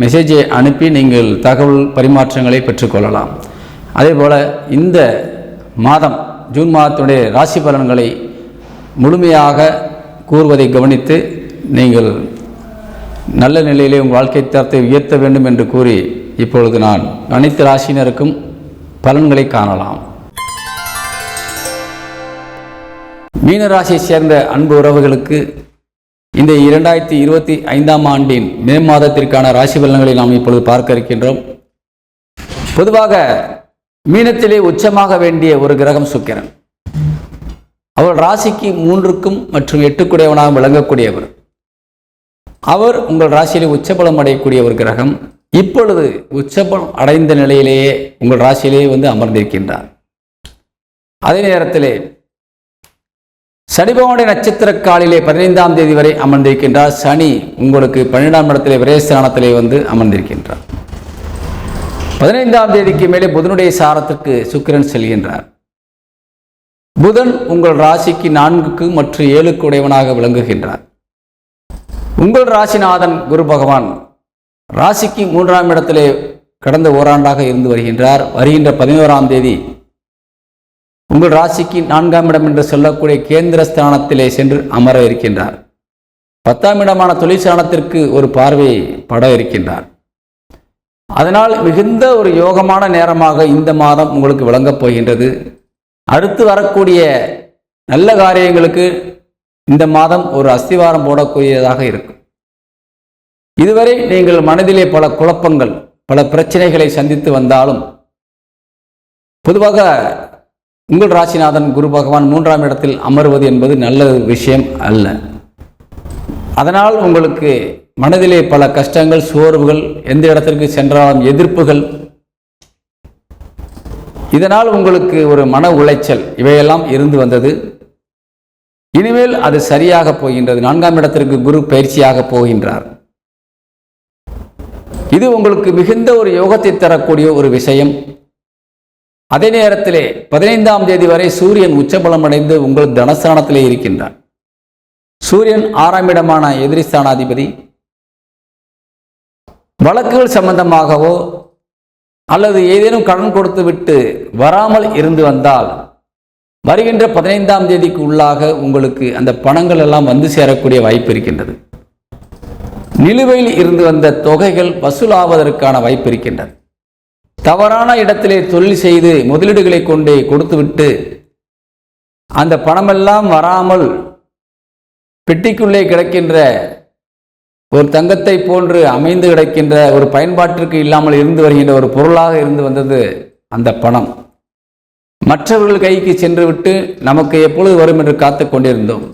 மெசேஜை அனுப்பி நீங்கள் தகவல் பரிமாற்றங்களை பெற்றுக்கொள்ளலாம். அதே போல் இந்த மாதம் ஜூன் மாதத்துடைய ராசி பலன்களை முழுமையாக கூறுவதை கவனித்து நீங்கள் நல்ல நிலையிலே உங்கள் வாழ்க்கை தரத்தை உயர்த்த வேண்டும் என்று கூறி இப்பொழுது நான் அனைத்து ராசியினருக்கும் பலன்களை காணலாம். மீனராசியை சேர்ந்த அன்பு உறவுகளுக்கு இந்த இரண்டாயிரத்தி இருபத்தி ஐந்தாம் ஆண்டின் மே மாதத்திற்கான ராசி பலன்களை நாம் இப்பொழுது பார்க்க இருக்கின்றோம். பொதுவாக மீனத்திலே உச்சமாக வேண்டிய ஒரு கிரகம் சுக்கிரன். அவர் ராசிக்கு மூன்றுக்கும் மற்றும் எட்டுக்குடையவனாக விளங்கக்கூடியவர். அவர் உங்கள் ராசியிலே உச்சபலம் அடையக்கூடிய ஒரு கிரகம். இப்பொழுது உச்சபலம் அடைந்த நிலையிலேயே உங்கள் ராசியிலேயே வந்து அமர்ந்திருக்கின்றார். அதே நேரத்திலே சனிபவனுடைய நட்சத்திரக்காலிலே பதினைந்தாம் தேதி வரை அமர்ந்திருக்கின்றார். சனி உங்களுக்கு பன்னிரெண்டாம் இடத்திலே விரேஸ்தானத்திலே வந்து அமர்ந்திருக்கின்றார். பதினைந்தாம் தேதிக்கு மேலே புதனுடைய சாரத்திற்கு சுக்கிரன் செல்கின்றார். புதன் உங்கள் ராசிக்கு நான்குக்கு மற்றும் ஏழுக்கு உடையவனாக விளங்குகின்றார். உங்கள் ராசிநாதன் குரு பகவான் ராசிக்கு மூன்றாம் இடத்திலே கடந்த ஓராண்டாக இருந்து வருகின்றார். வருகின்ற பதினோராம் தேதி உங்கள் ராசிக்கு நான்காம் இடம் என்று சொல்லக்கூடிய கேந்திர ஸ்தானத்திலே சென்று அமர இருக்கின்றார். பத்தாம் இடமான தொழில் ஸ்தானத்திற்கு ஒரு பார்வையை பட இருக்கின்றார். அதனால் மிகுந்த ஒரு யோகமான நேரமாக இந்த மாதம் உங்களுக்கு விளங்கப் போகின்றது. அடுத்து வரக்கூடிய நல்ல காரியங்களுக்கு இந்த மாதம் ஒரு அஸ்திவாரம் போடக்கூடியதாக இருக்கும். இதுவரை நீங்கள் மனதிலே பல குழப்பங்கள் பல பிரச்சனைகளை சந்தித்து வந்தாலும் பொதுவாக உங்கள் ராசிநாதன் குரு பகவான் மூன்றாம் இடத்தில் அமர்வது என்பது நல்ல விஷயம் அல்ல. அதனால் உங்களுக்கு மனதிலே பல கஷ்டங்கள் சோர்வுகள் எந்த இடத்திற்கு சென்றாலும் எதிர்ப்புகள். இதனால் உங்களுக்கு ஒரு மன உளைச்சல் இவையெல்லாம் இருந்து வந்தது. இனிமேல் அது சரியாக போகின்றது. நான்காம் இடத்திற்கு குரு பயிற்சியாக போகின்றார். இது உங்களுக்கு மிகுந்த ஒரு யோகத்தை தரக்கூடிய ஒரு விஷயம். அதே நேரத்திலே பதினைந்தாம் தேதி வரை சூரியன் உச்சபலம் அடைந்து உங்கள் தனஸ்தானத்திலே இருக்கின்றார். சூரியன் ஆறாம் இடமான எதிரிஸ்தானாதிபதி வழக்குகள் சம்பந்தமாகவோ அல்லது ஏதேனும் கடன் கொடுத்து விட்டு வராமல் இருந்து வந்தால் வருகின்ற பதினைந்தாம் தேதிக்கு உள்ளாக உங்களுக்கு அந்த பணங்கள் எல்லாம் வந்து சேரக்கூடிய வாய்ப்பு இருக்கின்றது. நிலுவையில் இருந்து வந்த தொகைகள் வசூலாவதற்கான வாய்ப்பு இருக்கின்றது. தவறான இடத்திலே தொழில் செய்து முதலீடுகளை கொண்டே கொடுத்துவிட்டு அந்த பணமெல்லாம் வராமல் பெட்டிக்குள்ளே கிடக்கின்ற ஒரு தங்கத்தை போன்று அமைந்து கிடக்கின்ற ஒரு பயன்பாட்டிற்கு இல்லாமல் இருந்து வருகின்ற ஒரு பொருளாக இருந்து வந்தது அந்த பணம். மற்றவர்கள் கைக்கு சென்றுவிட்டு நமக்கு எப்பொழுது வரும் என்று காத்து கொண்டிருந்தோம்.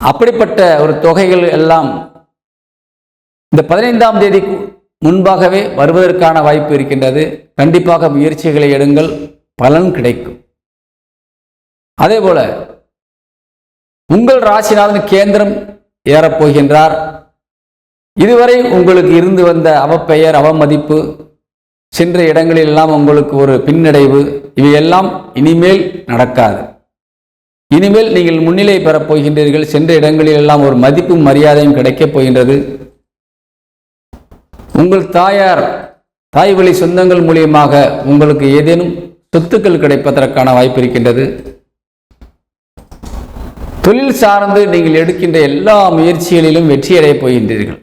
அப்படிப்பட்ட ஒரு தொகைகள் எல்லாம் இந்த பதினைந்தாம் தேதி முன்பாகவே வருவதற்கான வாய்ப்பு இருக்கின்றது. கண்டிப்பாக முயற்சிகளை எடுங்கள். பலன் கிடைக்கும். அதே போல உங்கள் ராசிநாதன் கேந்திரம் ஏறப்போகின்றார். இதுவரை உங்களுக்கு இருந்து வந்த அவப்பெயர் அவமதிப்பு சென்ற இடங்களில் எல்லாம் உங்களுக்கு ஒரு பின்னடைவு இவையெல்லாம் இனிமேல் நடக்காது. இனிமேல் நீங்கள் முன்னிலை பெறப் போகின்றீர்கள் சென்ற இடங்களில் எல்லாம் ஒரு மதிப்பும் மரியாதையும் கிடைக்கப் போகின்றது. உங்கள் தாயார் தாய் வழி சொந்தங்கள் மூலியமாக உங்களுக்கு ஏதேனும் சொத்துக்கள் கிடைப்பதற்கான வாய்ப்பு இருக்கின்றது? தொழில் சார்ந்து நீங்கள் எடுக்கின்ற எல்லா முயற்சிகளிலும் வெற்றியடையப் போகின்றீர்கள்.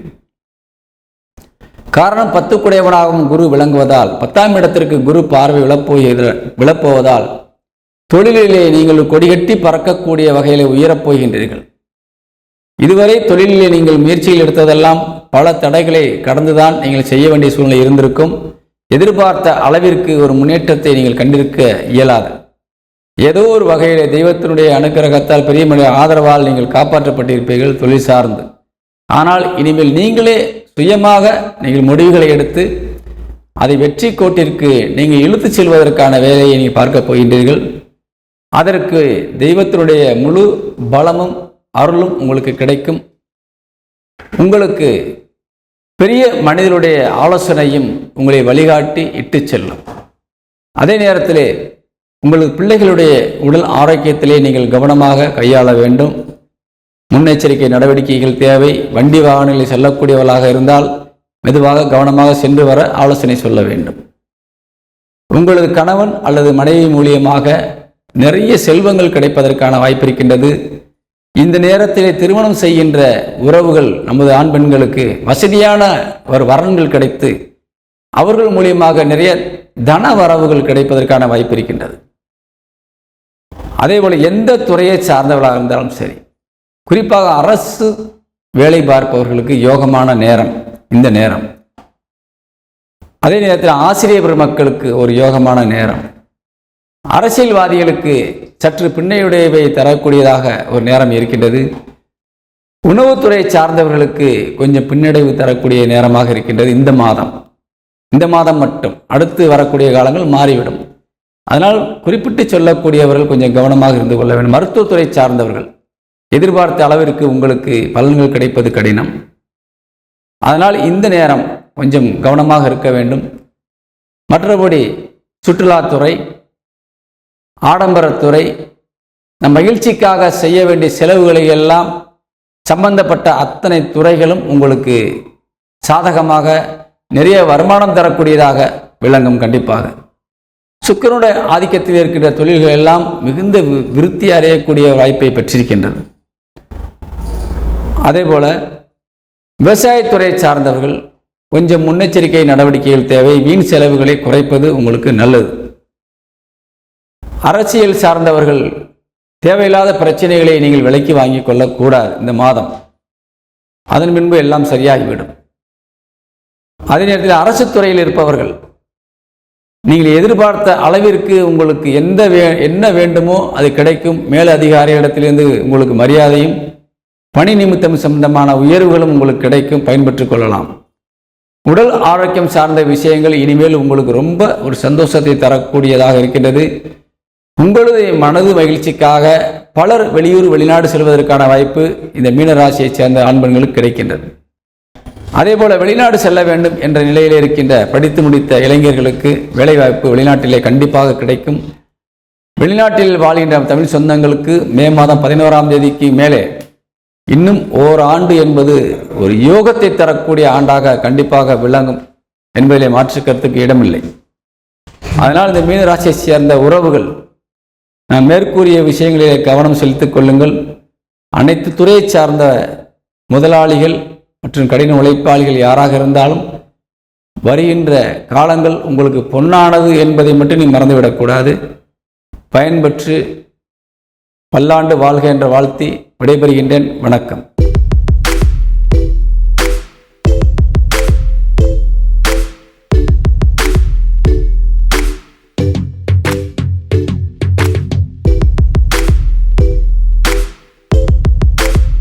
காரணம் பத்துக்குடையவனாகவும் குரு விளங்குவதால் பத்தாம் இடத்திற்கு குரு பார்வை விழப்போகிற விழப்போவதால் தொழிலிலே நீங்கள் கொடிகட்டி பறக்கக்கூடிய வகையில் உயரப் போகின்றீர்கள். இதுவரை தொழிலிலே நீங்கள் முயற்சியில் எடுத்ததெல்லாம் பல தடைகளை கடந்துதான் நீங்கள் செய்ய வேண்டிய சூழ்நிலை இருந்திருக்கும். எதிர்பார்த்த அளவிற்கு ஒரு முன்னேற்றத்தை நீங்கள் கண்டிருக்க இயலாது. ஏதோ ஒரு வகையிலே தெய்வத்தினுடைய அனுக்கிரகத்தால் பெரிய மனித ஆதரவால் நீங்கள் காப்பாற்றப்பட்டிருப்பீர்கள் தொழில் சார்ந்து. ஆனால் இனிமேல் நீங்களே சுயமாக நீங்கள் முடிவுகளை எடுத்து அதை வெற்றி கோட்டிற்கு நீங்கள் இழுத்துச் செல்வதற்கான வேலையை நீங்கள் பார்க்க போகின்றீர்கள். அதற்கு தெய்வத்தினுடைய முழு பலமும் அருளும் உங்களுக்கு கிடைக்கும். உங்களுக்கு பெரிய மனிதனுடைய ஆலோசனையும் உங்களை வழிகாட்டி இட்டு செல்லும். அதே நேரத்தில் உங்களது பிள்ளைகளுடைய உடல் ஆரோக்கியத்திலே நீங்கள் கவனமாக கையாள வேண்டும். முன்னெச்சரிக்கை நடவடிக்கைகள் தேவை. வண்டி வாகனங்களில் செல்லக்கூடியவர்களாக இருந்தால் மெதுவாக கவனமாக சென்று வர ஆலோசனை சொல்ல வேண்டும். உங்களது கணவன் அல்லது மனைவி மூலியமாக நிறைய செல்வங்கள் கிடைப்பதற்கான வாய்ப்பு இருக்கின்றது. இந்த நேரத்தில் திருமணம் செய்கின்ற உறவுகள் நமது ஆண் பெண்களுக்கு வசதியான ஒரு வரன்கள் கிடைத்து அவர்கள் மூலியமாக நிறைய தன வரவுகள் கிடைப்பதற்கான வாய்ப்பு இருக்கின்றது. அதேபோல் எந்த துறையை சார்ந்தவர்களாக இருந்தாலும் சரி குறிப்பாக அரசு வேலை பார்ப்பவர்களுக்கு யோகமான நேரம் இந்த நேரம். அதே நேரத்தில் ஆசிரியர் பெருமக்களுக்கு ஒரு யோகமான நேரம். அரசியல்வாதிகளுக்கு சற்று பின்னையுடையவை தரக்கூடியதாக ஒரு நேரம் இருக்கின்றது. உணவுத்துறை சார்ந்தவர்களுக்கு கொஞ்சம் பின்னடைவு தரக்கூடிய நேரமாக இருக்கின்றது இந்த மாதம். இந்த மாதம் மட்டும். அடுத்து வரக்கூடிய காலங்கள் மாறிவிடும். அதனால் குறிப்பிட்டு சொல்லக்கூடியவர்கள் கொஞ்சம் கவனமாக இருந்து கொள்ள வேண்டும். மருத்துவத்துறை சார்ந்தவர்கள் எதிர்பார்த்த அளவிற்கு உங்களுக்கு பலன்கள் கிடைப்பது கடினம். அதனால் இந்த நேரம் கொஞ்சம் கவனமாக இருக்க வேண்டும். மற்றபடி சுற்றுலாத்துறை ஆடம்பரத்துறை நம் மகிழ்ச்சிக்காக செய்ய வேண்டிய செலவுகளை எல்லாம் சம்பந்தப்பட்ட அத்தனை துறைகளும் உங்களுக்கு சாதகமாக நிறைய வருமானம் தரக்கூடியதாக விளங்கும் கண்டிப்பாக. சுக்கரனுடைய ஆதிக்கத்தில் இருக்கின்ற தொழில்கள் எல்லாம் மிகுந்த விருத்தி அடையக்கூடிய வாய்ப்பை பெற்றிருக்கின்றது. அதே போல் விவசாயத்துறை சார்ந்தவர்கள் கொஞ்சம் முன்னெச்சரிக்கை நடவடிக்கைகள் தேவை வீண் செலவுகளை குறைப்பது உங்களுக்கு நல்லது. அரசியல் சார்ந்தவர்கள் தேவையில்லாத பிரச்சனைகளை நீங்கள் விலைக்கு வாங்கி கொள்ளக்கூடாது இந்த மாதம். அதன் பின்பு எல்லாம் சரியாகிவிடும். அதே நேரத்தில் அரசு துறையில் இருப்பவர்கள் நீங்கள் எதிர்பார்த்த அளவிற்கு உங்களுக்கு எந்த வே என்ன வேண்டுமோ அது கிடைக்கும். மேல் அதிகாரியிடத்திலிருந்து உங்களுக்கு மரியாதையும் பணி நிமித்தம் சம்பந்தமான உயர்வுகளும் உங்களுக்கு கிடைக்கும் பயன்பெற்றுக் கொள்ளலாம். உடல் ஆரோக்கியம் சார்ந்த விஷயங்கள் இனிமேல் உங்களுக்கு ரொம்ப ஒரு சந்தோஷத்தை தரக்கூடியதாக இருக்கின்றது. உங்களுடைய மனது மகிழ்ச்சிக்காக பலர் வெளியூர் வெளிநாடு செல்வதற்கான வாய்ப்பு இந்த மீனராசியைச் சேர்ந்த ஆண்பெண்களுக்கு கிடைக்கின்றது. அதே போல வெளிநாடு செல்ல வேண்டும் என்ற நிலையில் இருக்கின்ற படித்து முடித்த இளைஞர்களுக்கு வேலைவாய்ப்பு வெளிநாட்டிலே கண்டிப்பாக கிடைக்கும். வெளிநாட்டில் வாழ்கின்ற தமிழ் சொந்தங்களுக்கு மே மாதம் பதினோராம் தேதிக்கு மேலே இன்னும் ஓராண்டு என்பது ஒரு யோகத்தை தரக்கூடிய ஆண்டாக கண்டிப்பாக விளங்கும் என்பதிலே மாற்று கருத்துக்கு இடமில்லை. அதனால் இந்த மீனராசியை சேர்ந்த உறவுகள் மேற்கூறிய விஷயங்களிலே கவனம் செலுத்திக் கொள்ளுங்கள். அனைத்து துறையை சார்ந்த முதலாளிகள் மற்றும் கடின உழைப்பாளிகள் யாராக இருந்தாலும் வருகின்ற காலங்கள் உங்களுக்கு பொன்னானது என்பதை மட்டும் நீ மறந்துவிடக்கூடாது பயன்பெற்று பல்லாண்டு வாழ்க என்ற வாழ்த்தி விடைபெறுகின்றேன். வணக்கம்.